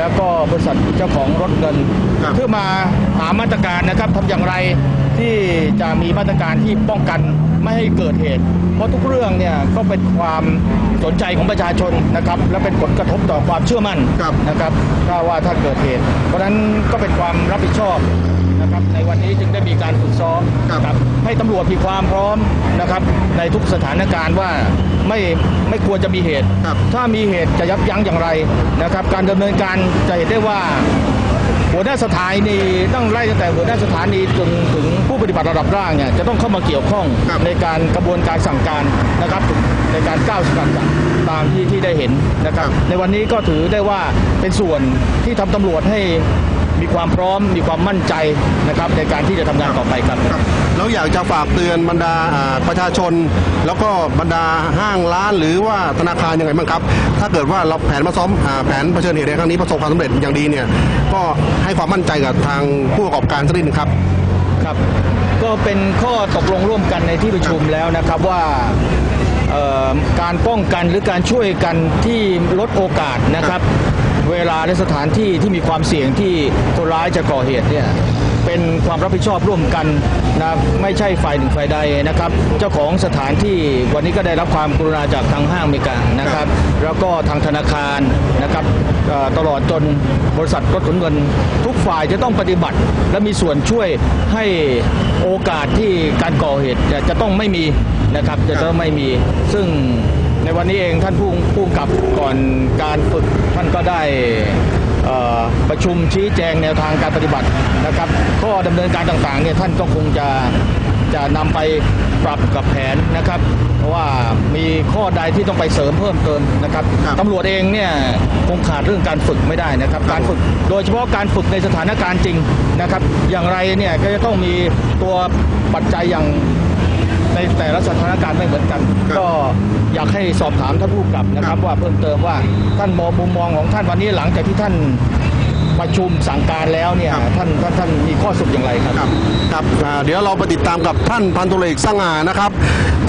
แล้วก็บริษัทเจ้าของรถเงินครับเพื่อมาหามาตรการนะครับทำอย่างไรที่จะมีมาตรการที่ป้องกันไม่ให้เกิดเหตุ เพราะทุกเรื่องเนี่ยก็เป็นความสนใจของประชาชนนะครับ และเป็นผลกระทบต่อความเชื่อมั่นครับนะครับ ถ้าว่าถ้าเกิดเหตุ เพราะฉะนั้นก็เป็นความรับผิดชอบ นะครับในวันนี้จึงได้มีการฝึกซ้อมครับนะครับให้ตำรวจมีความพร้อมนะครับในทุกสถานการณ์ว่าไม่ไม่ควรจะมีเหตุครับถ้ามีเหตุจะยับยั้งอย่างไรนะครับ การดำเนินการจะเห็นได้ว่าหัวหน้าสถานีต้องไล่ตั้งแต่หัวหน้าสถานีจนถึงผู้ปฏิบัติระดับล่างเนี่ยจะต้องเข้ามาเกี่ยวข้องครับในการกระบวนการสั่งการนะครับในการก้าวสกัดจับตามที่ที่ได้เห็นนะครับ ในวันนี้ก็ถือได้ว่าเป็นส่วนที่ทำตำรวจให้ มีความพร้อมมีความมั่นใจนะครับในการที่จะทำงานต่อไปครับครับแล้วอยากจะฝากเตือนบรรดาอ่าประชาชน แล้วก็บรรดาห้างร้านหรือว่าธนาคารยังไงบ้างครับ ถ้าเกิดว่าเราแผนมาซ้อมอาแผนเผชิญเหตุในครั้งนี้ประสบความสำเร็จอย่างดีเนี่ยก็ให้ความมั่นใจกับทางผู้ประกอบการสักนิดหนึงครับครับ ก็เป็นข้อตกลงร่วมกันในที่ประชุมแล้วนะครับว่าเอ่อการป้องกันหรือการช่วยกันที่ลดโอกาสนะครับ เวลาและสถานที่ที่มีความเสี่ยงที่คนร้ายจะก่อเหตุเนี่ยเป็นความรับผิดชอบร่วมกันนะไม่ใช่ฝ่ายหนึ่งฝ่ายใดนะครับ เจ้าของสถานที่วันนี้ก็ได้รับความกรุณาจากทางห้างมริการนะครับ แล้วก็ทางธนาคารนะครับตลอดจนบริษัทรถขนเงิน ทุกฝ่ายจะต้องปฏิบัติ และมีส่วนช่วยให้โอกาสที่การก่อเหตุจะจะต้องไม่มีนะครับจะต้องไม่มีซึ่ง ในวันนี้เองท่านผู้ผู้กำกับก่อนการฝึกท่านก็ได้เอ่อประชุมชี้แจงแนวทางการปฏิบัตินะครับข้อดำเนินการต่างๆเนี่ยท่านก็คงจะจะนำไปปรับกับแผนนะครับเพราะว่ามีข้อใดที่ต้องไปเสริมเพิ่มเติมนะครับครับตำรวจเองเนี่ยคงขาดเรื่องการฝึกไม่ได้นะครับการฝึกโดยเฉพาะการฝึกในสถานการณ์จริงนะครับ อย่างไรเนี่ยก็จะต้องมีตัวปัจจัยอย่าง ในแต่ละสถานการณ์ไม่เหมือนกัน ครับก็อยากให้สอบถามท่านผู้กำกับนะคครัรับบ ว่าเพิ่มเติมว่าท่านมองมุมมองของท่านวันนี้หลังจากที่ท่านประชุมสั่งการแล้วเนี่ยครับ ท่านท่านท่านมีข้อสรุปอย่างไรครับ ครับครับอ่าเดี๋ยวเราไปติดตามกับท่านพันตุเอกสง่านะครับ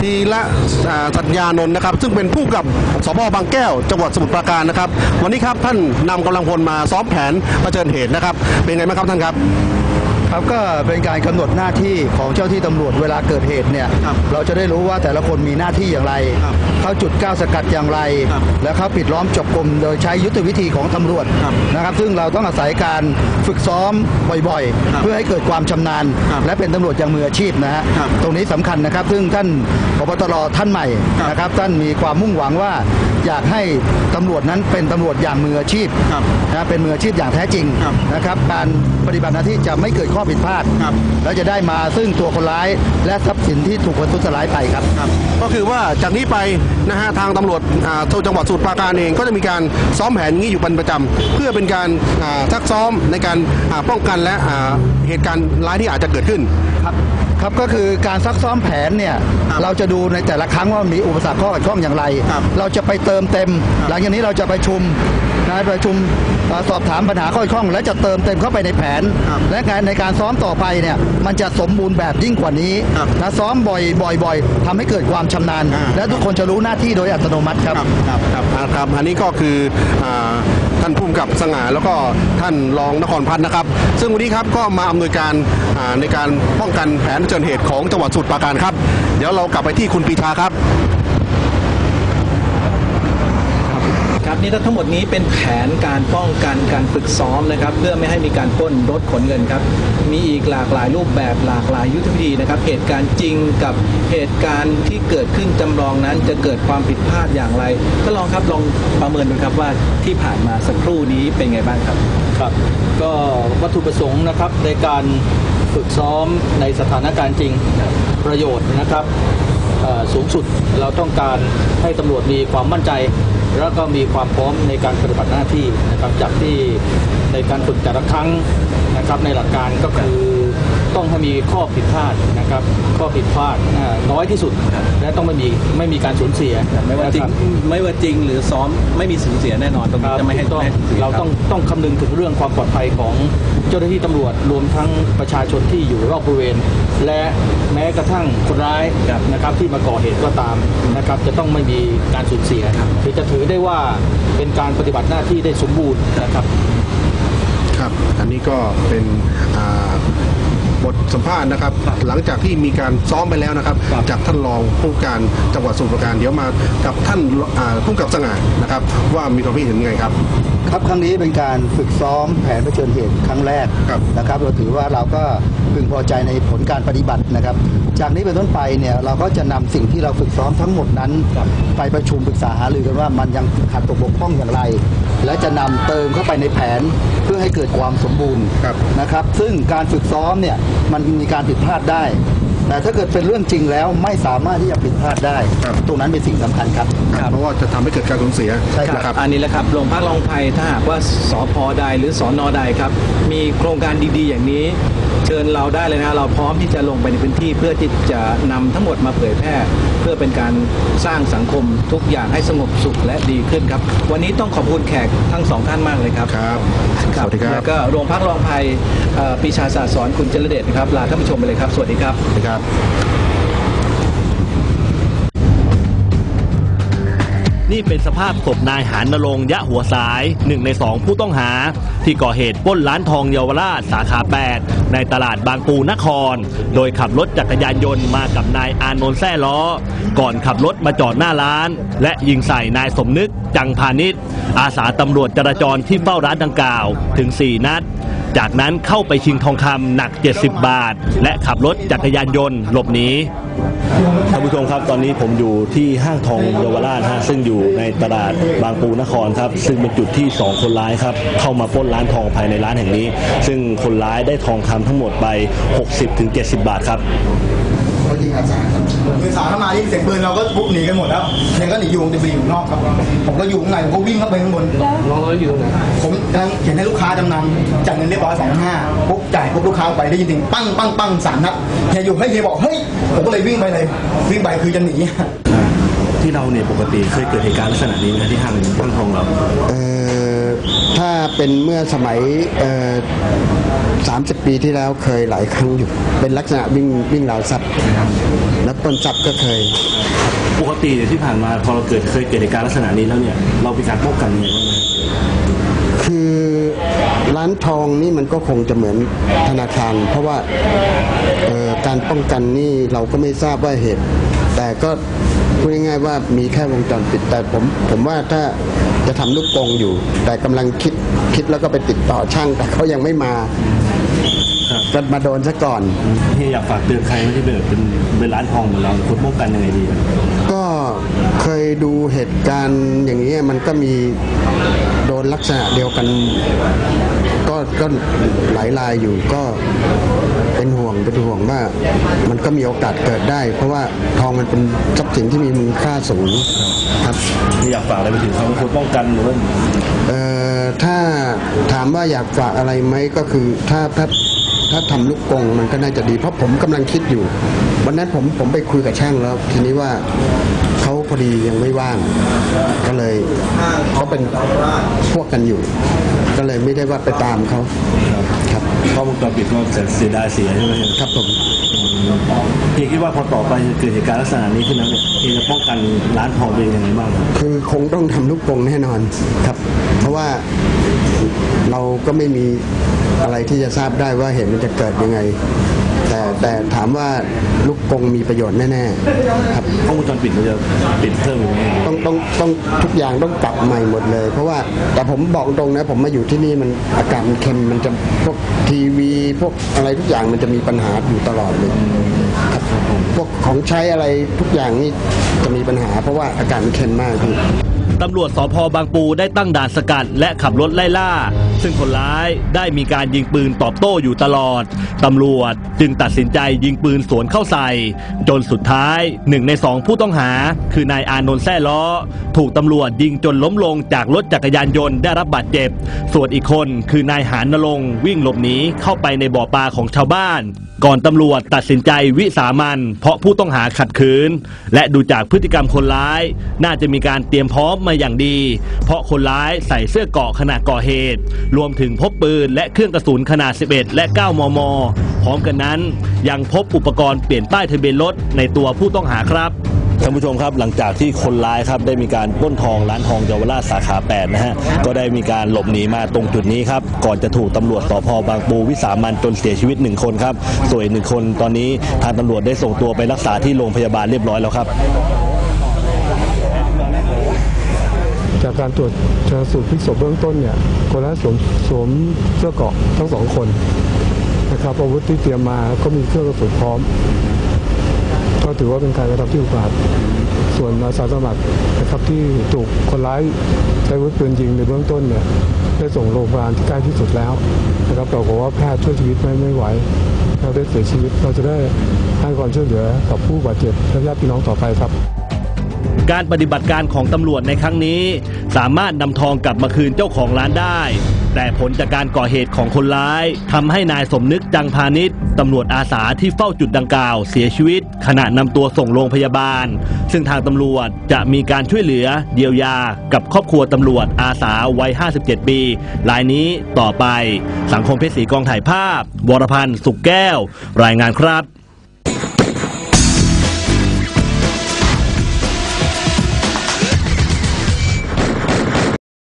ทีละอ่าสัญญานนท์นะครับ ซึ่งเป็นผู้กับสพบางแก้วจังหวัดสมุทรปราการนะครับ วันนี้ครับท่านนำกำลังพลมาซ้อมแผนเผชิญเหตุนะครับ เป็นไงบ้างครับท่านครับ ครับก็เป็นการกำหนดหน้าที่ของเจ้าที่ตำรวจเวลาเกิดเหตุเนี่ยครับเราจะได้รู้ว่าแต่ละคนมีหน้าที่อย่างไรครับเขาจุดก้าวสกัดอย่างไรครับและเขาปิดล้อมจับกลุ่มโดยใช้ยุทธวิธีของตำรวจครับนะครับ ซึ่งเราต้องอาศัยการฝึกซ้อมบ่อยครับๆเพื่อให้เกิดความชำนาญครับและเป็นตำรวจอย่างมืออาชีพนะฮะครับตรงนี้สำคัญนะครับ ซึ่งท่านพบตรท่านใหม่ครับนะครับท่านมีความมุ่งหวังว่าอยากให้ตำรวจนั้นเป็นตำรวจอย่างมืออาชีพครับนะเป็นมืออาชีพอย่างแท้จริงครับนะครับการปฏิบัติหน้าที่จะไม่เกิดข้อผิดพลาดครับและจะได้มาซึ่งตัวคนร้าย และทรัพย์สินที่ถูกคนทุสลายไปครับ ครับ ก็คือว่าจากนี้ไปนะฮะทางตำรวจอ่าจังหวัดสมุทรปราการเองก็จะมีการซ้อมแผนอย่างนี้อยู่เป็นประจำเพื่อเป็นการอ่าซักซ้อมในการอ่าป้องกันและอ่าเหตุการณ์ร้ายที่อาจจะเกิดขึ้น ครับครับก็คือการซักซ้อมแผนเนี่ยครับเราจะดูในแต่ละครั้งว่ามีอุปสรรคข้อขัดข้องอย่างไร ครับเราจะไปเติมเต็มครับหลังจากนี้เราจะประชุมนะประชุมเอ่อ สอบถามปัญหาข้อขัดข้อง และจะเติมเต็มเข้าไปในแผนครับและการในการซ้อมต่อไปเนี่ยมันจะสมบูรณ์แบบยิ่งกว่านี้ครับนะซ้อมบ่อยบ่อยบ่อยทำให้เกิดความชำนาญอ่าและทุกคนจะรู้หน้าที่โดยอัตโนมัติครับครับครับครับอ่าครับอันนี้ก็คืออาท่านผู้กำกับสง่าแล้วก็ท่านรองนครพัฒน์นะครับ ซึ่งวันนี้ครับก็มาอำนวยการอ่าในการป้องกันแผนเผชิญเหตุของจังหวัดสมุทรปราการครับ เดี๋ยวเรากลับไปที่คุณปีชาครับ ครับนี่ทั้งหมดนี้เป็นแผนการป้องกันการฝึกซ้อมนะครับ เพื่อไม่ให้มีการป้นรถขนเงินครับ มีอีกหลากหลายรูปแบบหลากหลายยุทธวิธีนะครับ เหตุการณ์จริงกับเหตุการณ์ที่เกิดขึ้นจำลองนั้นจะเกิดความผิดพลาดอย่างไร ก็ลองครับลองประเมินดูครับว่าที่ผ่านมาสักครู่นี้เป็นไงบ้างครับครับก็วัตถุประสงค์นะครับในการฝึกซ้อมในสถานการณ์จริงประโยชน์นะครับ สูงสุดเราต้องการให้ตำรวจมีความมั่นใจ แล้วก็มีความพร้อมในการปฏิบัติหน้าที่นะครับจากที่ในการฝึกแต่ละครั้งนะครับในหลักการก็คือ ต้องให้มีข้อผิดพลาดนะครับข้อผิดพลาดอ่าน้อยที่สุดและต้องไม่มีไม่มีการสูญเสียไม่ว่าจริงนะคบไม่ว่าจริงหรือซ้อมไม่มีสูญเสียแน่นอนตรงคนี้รับจะไม่ให้ถูกต้องไม่ให้สูญสียเราต้องคบต้องคำนึงถึงเรื่องความปลอดภัยของเจ้าหน้าที่ตำรวจรวมทั้งประชาชนที่อยู่รอบบริเวณ และแม้กระทั่งคนร้ายนะครับที่มาก่อเหตุก็ตามนะครับจะต้องไม่มีการสูญเสียหรือจะถือได้ว่าเป็นการปฏิบัติหน้าที่ได้สมบูรณ์นะครับครับ อันนี้ก็เป็นอ่า บทสัมภาษณ์นะครับ หลังจากที่มีการซ้อมไปแล้วนะครับ จากท่านรองผู้การจังหวัดสมุพรปราการเดี๋ยวมากับท่านอ่าผู้กำกับสง่านะครับ ว่ามีความคิดเห็นยังไงครับครับครั้งนี้เป็นการฝึกซ้อมแผนเผชิญเหตุครั้งแรกครับนะครับ เราถือว่าเราก็พึงพอใจในผลการปฏิบัตินะครับ จากนี้เป็นต้นไปเนี่ยเราก็จะนำสิ่งที่เราฝึกซ้อมทั้งหมดนั้น ไปประชุมปรึกษาหารือกันว่ามันยังขาดตกบกพร่องอย่างไร และจะนำเติมเข้าไปในแผนเพื่อ ให้เกิดความสมบูรณ์ครับนะครับ ซึ่งการฝึกซ้อมเนี่ยมันมีการผิดพลาดได้ แต่ถ้าเกิดเป็นเรื่องจริงแล้วไม่สามารถที่จะผิดพลาดได้ ครับ ตรงนั้นเป็นสิ่งสำคัญครับเพราะว่าจะทำให้เกิดการสูญเสียใช่ครับ นะครับ อันนี้แหละครับโรงพักรองภัยถ้าหากว่าสพใดหรือสอนอใดครับ มีโครงการดีๆ อย่างนี้ เชิญเราได้เลยนะเราพร้อมที่จะลงไปในพื้นที่เพื่อที่จะนำทั้งหมดมาเผยแพร่ เพื่อเป็นการสร้างสังคมทุกอย่างให้สงบสุขและดีขึ้นครับ วันนี้ต้องขอบคุณแขกทั้งสองท่านมากเลยครับครับสวัสดีครัแล้บวก็โรงพักรองภัยเอ่อปีชาศาสตร์สอนคุณเจริญเดชนะครับลาท่านผู้ชมไปเลยครับ สวัสดีครับสวัสดีครับนี่เป็นสภาพศพนายหานนรงค์ยะหัวสายหนึ่งในสองผู้ต้องหา ที่ก่อเหตุปล้นร้านทองเยาวราชสาขา 8 ในตลาดบางปูนคร โดยขับรถจักรยานยนต์มากับนายอานนท์แซ่ล้อ ก่อนขับรถมาจอดหน้าร้าน และยิงใส่นายสมนึกจังพาณิชย์อาสาตำรวจจราจรที่เฝ้าร้านดังกล่าวถึง 4 นัด จากนั้นเข้าไปชิงทองคำหนัก 70 บาท และขับรถจักรยานยนต์หลบหนีท่านผู้ชมครับตอนนี้ผมอยู่ที่ห้างทองเยาวราชฮะซึ่งอยู่ในตลาดบางปูนครครับ ซึ่งเป็นจุดที่ 2 คนร้ายครับ เข้ามาปล้นร้านทองภายในร้านแห่งนี้ ซึ่งคนร้ายได้ทองคำทั้งหมดไป 60-70 บาทครับ เขายิงอสาครับคือสาเข้ามาที่เสียงปืนเราก็ปุ๊บหนีกันหมดแล้วยังก็หนีอยู่แต่ไปอยู่นอกครับ ผมก็อยู่ข้างในผมก็วิ่งเข้าไปข้างบน น้องเราอยู่ตรงไหนผมกำลังเขียนให้ลูกค้าจำนำจ่ายเงินเรียบร้อยสองห้าปุ๊บจ่ายปุ๊บลูกค้าไปได้ยินเสียงปั้งปั้งปั้งสามนัดเฮียอยู่ให้เฮียบอกเฮ้ยผมก็เลยวิ่งไปเลย วิ่งไปคือจะหนี ที่เราเนี่ยปกติเคยเกิดเหตุการณ์ลักษณะนี้ไหมที่ห้างห้างทองเรา เอ่อถ้าเป็นเมื่อสมัยเอ่อ30 ปีที่แล้วเคยหลายครั้งอยู่ เป็นลักษณะวิ่งวิ่งราวทรัพย์ ปล้นทรัพย์ก็เคย ปกติเนี่ยที่ผ่านมาพอเราเกิดเคยเกิดเหตุการณ์ลักษณะนี้แล้วเนี่ยเรามีการป้องกันยังไงบ้างไหมคือร้านทองนี่มันก็คงจะเหมือนธนาคาร เพราะว่าเอ่อการป้องกันนี่เราก็ไม่ทราบว่าเหตุ แต่ก็พูดง่ายๆว่ามีแค่วงจรปิดแต่ผมผมว่าถ้าจะทำลูกกรงอยู่ แต่กำลังคิดคิดแล้วก็ไปติดต่อช่าง แต่เขายังไม่มา ก็มาโดนซะก่อน เฮียอยากฝากเตือนใครไหมที่เป็นแบบเป็นเป็นร้านทองเหมือนเราควรป้องกันยังไงดีอะก็เคยดูเหตุการณ์อย่างนี้ยมันก็มีโดนลักษณะเดียวกัน ก็ก็หลายรายอยู่ก็เป็นห่วงเป็นห่วงว่า มันก็มีโอกาสเกิดได้ เพราะว่าทองมันเป็นทรัพย์สินที่มีมูลค่าสูงครับที่อยากฝากอะไรไปถึงเขาควรป้องกันหรือว่า เอ่อถ้าถามว่าอยากฝากอะไรไหมก็คือถ้าถ้า ถ้าทำลูกกรงมันก็น่าจะดี เพราะผมกำลังคิดอยู่ วันนั้นผมผมไปคุยกับช่างแล้ว ทีนี้ว่าเขาพอดียังไม่ว่าง ก็เลยเขาเป็นพวกกันอยู่ ก็เลยไม่ได้ว่าไปตามเขาครับกล้องวงจรปิดก็จะเสียดายเสียใช่ไหมครับผม เฮียคิดว่าพอต่อไปเกิดเหตุการณ์ลักษณะนี้ขึ้นแล้วเนี่ยเฮียจะป้องกันร้านทองตัวเองยังไงบ้างครับคือคงต้องทำลูกกรงแน่นอนครับ เพราะว่าเราก็ไม่มีอะไรที่จะทราบได้ว่าเหตุมันจะเกิดยังไง แต่แต่ถามว่าลูกกรงมีประโยชน์แน่ๆครับกล้องวงจรปิดเราจะติดเพิ่มอีกไหมต้องต้องต้องทุกอย่างต้องปรับใหม่หมดเลย เพราะว่าแต่ผมบอกตรงนะผมมาอยู่ที่นี่มันอากาศมันเค็มมันจะพวกทีวี พวกอะไรทุกอย่างมันจะมีปัญหาอยู่ตลอดเลยครับพวกของใช้อะไรทุกอย่างนี่จะมีปัญหา เพราะว่าอากาศมันเค็มมากพี่ ตำรวจสพบางปูได้ตั้งด่านสกัดและขับรถไล่ล่า ซึ่งคนร้ายได้มีการยิงปืนตอบโต้อยู่ตลอด ตำรวจจึงตัดสินใจยิงปืนสวนเข้าใส่ จนสุดท้ายหนึ่งในสองผู้ต้องหา คือนายอานนท์แซ่ล้อ ถูกตำรวจยิงจนล้มลงจากรถจักรยานยนต์ได้รับบาดเจ็บ ส่วนอีกคนคือนายหานนรงวิ่งหลบหนีเข้าไปในบ่อปลาของชาวบ้าน ก่อนตำรวจตัดสินใจวิสามันเพราะผู้ต้องหาขัดขืน และดูจากพฤติกรรมคนร้าย น่าจะมีการเตรียมพร้อมมาอย่างดี เพราะคนร้ายใส่เสื้อเกาะขณะก่อเหตุ รวมถึงพบปืนและเครื่องกระสุนขนาด 11 และ 9 มม พร้อมกันนั้น ยังพบอุปกรณ์เปลี่ยนป้ายทะเบียนรถในตัวผู้ต้องหาครับท่านผู้ชมครับหลังจากที่คนร้ายครับได้มีการปล้นทองร้านทองเยาวราชสาขา 8 นะฮะก็ได้มีการหลบหนีมาตรงจุดนี้ครับก่อนจะถูกตำรวจสพบางปูวิสามันจนเสียชีวิตหนึ่งคนครับส่วนอีกหนึ่งคนตอนนี้ทางตำรวจได้ส่งตัวไปรักษาที่โรงพยาบาลเรียบร้อยแล้วครับ จากการตรวจชนสูตรพลิกศพเบื้องต้นเนี่ยคนร้ายสวมสวมเสื้อเกราะทั้งสองคนนะครับอาวุธที่เตรียมมาก็มีเครื่องกระสุนพร้อม ก็ถือว่าเป็นการกระทำที่อุกอาจส่วนอาสาสมัครนะครับที่ถูกคนร้ายใช้อาวุธปืนยิงในเบื้องต้นเนี่ยได้ส่งโรงพยาบาลที่ใกล้ที่สุดแล้วนะครับปราบอกว่าแพทย์ช่วยชีวิตไม่ไม่ไหวเราได้เสียชีวิตเราจะได้ให้ความช่วยเหลือกับผู้บาดเจ็บและญาติพี่น้องต่อไปครับ การปฏิบัติการของตำรวจในครั้งนี้ สามารถนำทองกลับมาคืนเจ้าของร้านได้ แต่ผลจากการก่อเหตุของคนร้ายทำให้นายสมนึกจังพาณิชย์ตำรวจอาสาที่เฝ้าจุดดังกล่าวเสียชีวิต ขณะนำตัวส่งโรงพยาบาล ซึ่งทางตำรวจจะมีการช่วยเหลือเยียวยา กับครอบครัวตำรวจอาสาวัย 57 ปีรายนี้ต่อไป สังคมเพชรศรีกองถ่ายภาพ วรพันธ์สุขแก้ว รายงานครับ